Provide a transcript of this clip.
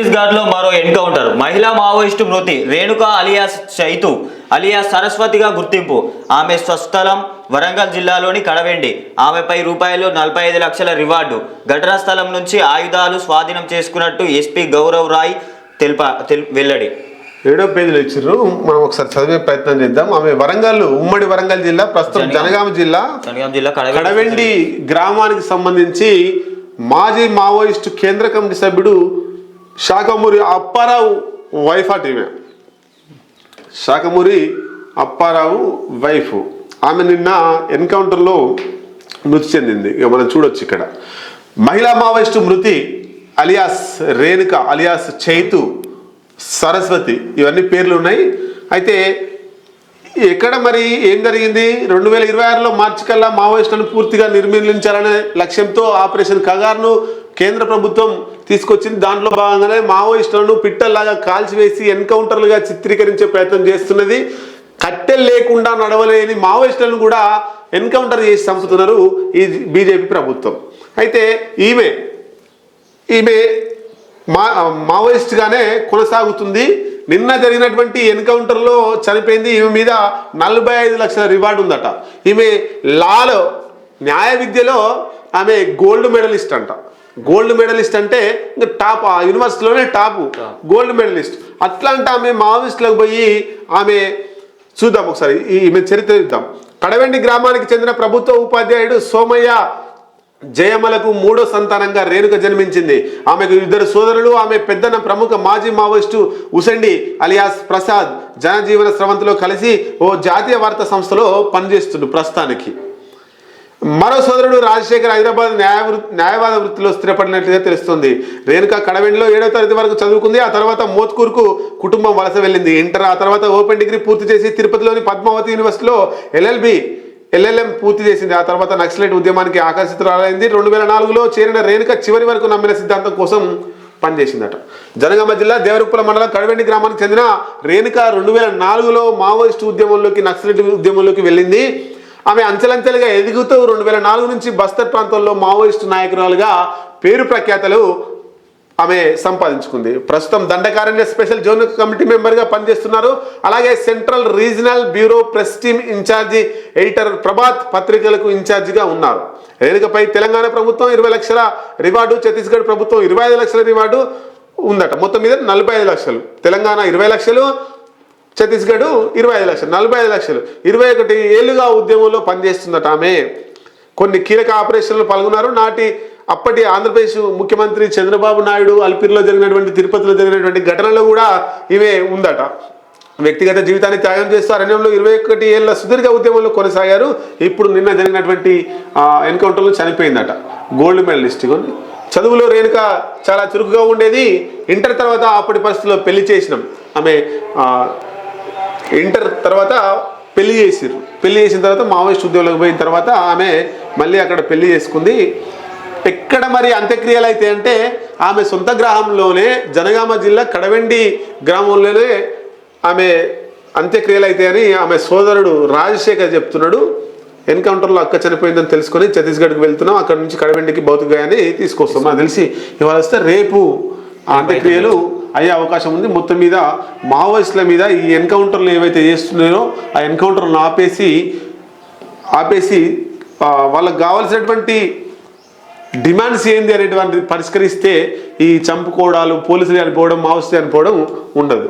ఛత్తీస్గఢ్లో మరో ఎన్కౌంటర్. మహిళా మావోయిస్టు మృతి. రేణుక అలియాస్ చైతు అలియాస్ సరస్వతిగా గుర్తింపు. ఆమె స్వస్థలం వరంగల్ జిల్లాలోని కడవెండి. ఆమెపై రూపాయలు నలభై ఐదు లక్షల రివార్డు. ఘటనా స్థలం నుంచి ఆయుధాలు స్వాధీనం చేసుకున్నట్టు ఎస్పీ గౌరవ్ రాయ్ తెలిప తెల్- వెల్లడి. ఏడో పేజీలు ఇచ్చిర్రు. మనం ఒకసారి చదివే ప్రయత్నం చేద్దాం. ఆమె వరంగల్ ఉమ్మడి వరంగల్ జిల్లా ప్రస్తుతం జనగామ. జిల్లా జిల్లా కడవెండి గ్రామానికి సంబంధించి మాజీ మావోయిస్టు కేంద్ర కమిటీ సభ్యుడు శాఖమూరి అప్పారావు వైఫ్ అట ఈమె. శాఖమూరి అప్పారావు వైఫ్. ఆమె నిన్న ఎన్కౌంటర్లో మృతి చెందింది. ఇక మనం చూడొచ్చు ఇక్కడ. మహిళా మావోయిస్టు మృతి అలియాస్ రేణుక అలియాస్ చైతు సరస్వతి ఇవన్నీ పేర్లు ఉన్నాయి. అయితే ఎక్కడ మరి ఏం జరిగింది? రెండు వేల ఇరవై ఆరులో మార్చి కల్లా మావోయిస్టులను పూర్తిగా నిర్మూలించాలనే లక్ష్యంతో ఆపరేషన్ కగార్ను కేంద్ర ప్రభుత్వం తీసుకొచ్చింది. దాంట్లో భాగంగానే మావోయిస్టులను పిట్టల్లాగా కాల్చివేసి ఎన్కౌంటర్లుగా చిత్రీకరించే ప్రయత్నం చేస్తున్నది. కట్టెలు లేకుండా నడవలేని మావోయిస్టులను కూడా ఎన్కౌంటర్ చేసి చంపుతున్నారు ఈ బీజేపీ ప్రభుత్వం. అయితే ఈమె ఈమె మా మావోయిస్ట్గానే కొనసాగుతుంది. నిన్న జరిగినటువంటి ఎన్కౌంటర్లో చనిపోయింది ఈమె మీద నలభై ఐదు లక్షల రివార్డు ఉందట. ఈమె లాలో న్యాయ విద్యలో ఆమె గోల్డ్ మెడలిస్ట్ అంట. గోల్డ్ మెడలిస్ట్ అంటే ఇంకా టాప్ ఆ యూనివర్సిటీలోనే టాప్ గోల్డ్ మెడలిస్ట్. అట్లాంటి ఆమె మావోయిస్టులకు పోయి ఆమె చూద్దాం ఒకసారి. ఈ- ఈమె చరిత్ర చూద్దాం. కడవెండి గ్రామానికి చెందిన ప్రభుత్వ ఉపాధ్యాయుడు సోమయ్య జయమలకు మూడో సంతానంగా రేణుక జన్మించింది. ఆమెకు ఇద్దరు సోదరులు ఆమె పెద్దన ప్రముఖ మాజీ మావోయిస్టు ఉసండి అలియాస్ ప్రసాద్ జనజీవన స్రవంతిలో కలిసి ఓ జాతీయ వార్తా సంస్థలో పనిచేస్తుండు ప్రస్తుతానికి. మరో సోదరుడు రాజశేఖర్ హైదరాబాద్ న్యాయ న్యాయవాద వృత్తిలో స్థిరపడినట్లుగా తెలుస్తుంది. రేణుక కడవెండిలో ఏడో తరగతి వరకు చదువుకుంది. ఆ తర్వాత మోత్కూర్కు కుటుంబం వలస వెళ్ళింది. ఇంటర్ ఆ తర్వాత ఓపెన్ డిగ్రీ పూర్తి చేసి తిరుపతిలోని పద్మావతి యూనివర్సిటీలో ఎల్ఎల్బి ఎల్ఎల్ఎం పూర్తి చేసింది. ఆ తర్వాత నక్సలైట్ ఉద్యమానికి ఆకర్షితురాలైంది రెండు వేల నాలుగులో చేరిన రేణుక చివరి వరకు నమ్మిన సిద్ధాంతం కోసం పనిచేసిందట. జనగామ జిల్లా దేవరుప్పుల మండలం కడవెండి గ్రామానికి చెందిన రేణుక రెండు వేల నాలుగులో మావోయిస్టు ఉద్యమంలోకి నక్సలైట్ ఉద్యమంలోకి వెళ్ళింది. ఆమె అంచెలంచెలుగా ఎదుగుతూ రెండు వేల నాలుగు నుంచి బస్తర్ ప్రాంతంలో మావోయిస్టు నాయకురాలుగా పేరు ప్రఖ్యాతలు ఆమె సంపాదించుకుంది. ప్రస్తుతం దండకారణ్య స్పెషల్ జోన్ కమిటీ మెంబర్గా పనిచేస్తున్నారు. అలాగే central regional bureau press team incharge editor Prabhat పత్రికలకు ఇన్ఛార్జిగా ఉన్నారు. రేణుకపై తెలంగాణ ప్రభుత్వం ఇరవై లక్షల రివార్డు ఛత్తీస్గఢ్ ప్రభుత్వం ఇరవై ఐదు లక్షల రివార్డు ఉందట. మొత్తం మీద నలభై ఐదు లక్షలు. తెలంగాణ ఇరవై లక్షలు ఛత్తీస్గఢ్ ఇరవై ఐదు లక్షలు నలభై ఐదు లక్షలు. ఇరవై ఒకటి ఏళ్ళుగా ఉద్యమంలో పనిచేస్తుందట ఆమె. కొన్ని కీలక ఆపరేషన్లు పాల్గొన్నారు. నాటి అప్పటి ఆంధ్రప్రదేశ్ ముఖ్యమంత్రి చంద్రబాబు నాయుడు అల్పిరిలో జరిగినటువంటి తిరుపతిలో జరిగినటువంటి ఘటనలో కూడా ఇవే ఉందట. వ్యక్తిగత జీవితాన్ని త్యాగం చేస్తూ అరణ్యంలో ఇరవై ఒకటి ఏళ్ళ సుదీర్ఘ ఉద్యమంలో కొనసాగారు. ఇప్పుడు నిన్న జరిగినటువంటి ఎన్కౌంటర్లో చనిపోయిందట. గోల్డ్ మెడలిస్ట్ కొన్ని చదువులో రేణుక చాలా చురుకుగా ఉండేది. ఇంటర్ తర్వాత అప్పటి పరిస్థితుల్లో పెళ్ళి చేసినాం. ఆమె ఇంటర్ తర్వాత పెళ్ళి చేసిర్రు. పెళ్ళి చేసిన తర్వాత మావోయిస్ట్ ఉద్యోగంలోకి పోయిన తర్వాత ఆమె మళ్ళీ అక్కడ పెళ్ళి చేసుకుంది. ఎక్కడ మరి అంత్యక్రియలు అయితే అంటే ఆమె సొంత గ్రామంలోనే జనగామ జిల్లా కడవెండి గ్రామంలోనే ఆమె అంత్యక్రియలు అయితే అని ఆమె సోదరుడు రాజశేఖర్ చెప్తున్నాడు. ఎన్కౌంటర్లో అక్క చనిపోయిందని తెలుసుకొని ఛత్తీస్గఢ్కి వెళ్తున్నాం. అక్కడ నుంచి కడవెండికి భౌతిక గాయాన్ని తీసుకొస్తాం. నాకు తెలిసి ఇవాళ వస్తే రేపు అంత్యక్రియలు అయ్యే అవకాశం ఉంది. మొత్తం మీద మావోయిస్టుల మీద ఈ ఎన్కౌంటర్లు ఏవైతే చేస్తున్నాయో ఆ ఎన్కౌంటర్లను ఆపేసి ఆపేసి వాళ్ళకు కావాల్సినటువంటి డిమాండ్స్ ఏంది అనేటువంటి పరిష్కరిస్తే ఈ చంపుకోవడాలు పోలీసులు చనిపోవడం మావోయిస్టులు చనిపోవడం ఉండదు.